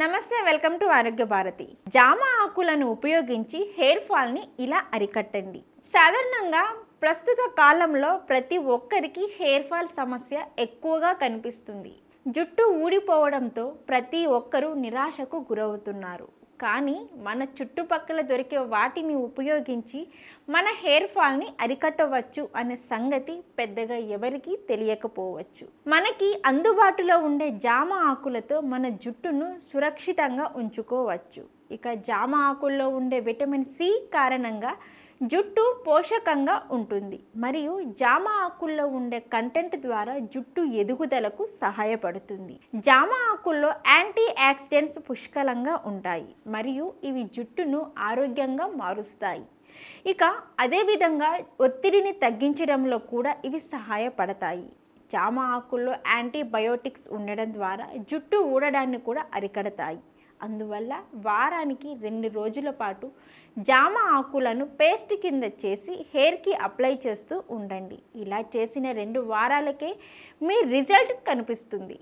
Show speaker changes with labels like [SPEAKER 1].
[SPEAKER 1] నమస్తే welcome to ఆరోగ్య భారతి. జామ ఆకులను ఉపయోగించి హెయిర్ ఫాల్ని ఇలా అరికట్టండి. సాధారణంగా ప్రస్తుత కాలంలో ప్రతి ఒక్కరికి హెయిర్ ఫాల్ సమస్య ఎక్కువగా కనిపిస్తుంది. జుట్టు ఊడిపోవడంతో ప్రతి ఒక్కరూ నిరాశకు గురవుతున్నారు. కానీ మన చుట్టుపక్కల దొరికే వాటిని ఉపయోగించి మన హెయిర్ ఫాల్ని అరికట్టవచ్చు అనే సంగతి పెద్దగా ఎవరికీ తెలియకపోవచ్చు. మనకి అందుబాటులో ఉండే జామ ఆకులతో మన జుట్టును సురక్షితంగా ఉంచుకోవచ్చు. ఇక జామ ఆకుల్లో ఉండే విటమిన్ సి కారణంగా జుట్టు పోషకంగా ఉంటుంది. మరియు జామ ఆకుల్లో ఉండే కంటెంట్ ద్వారా జుట్టు ఎదుగుదలకు సహాయపడుతుంది. జామ ఆకుల్లో యాంటీ యాక్సిడెంట్స్ పుష్కలంగా ఉంటాయి. మరియు ఇవి జుట్టును ఆరోగ్యంగా మారుస్తాయి. ఇక అదేవిధంగా ఒత్తిడిని తగ్గించడంలో కూడా ఇవి సహాయపడతాయి. జామ ఆకుల్లో యాంటీబయోటిక్స్ ఉండడం ద్వారా జుట్టు ఊడడాన్ని కూడా అరికడతాయి. అందువల్ల వారానికి రెండు రోజుల పాటు జామ ఆకులను పేస్ట్ కింద చేసి హెయిర్కి అప్లై చేస్తూ ఉండండి. ఇలా చేసిన రెండు వారాలకే మీ రిజల్ట్ కనిపిస్తుంది.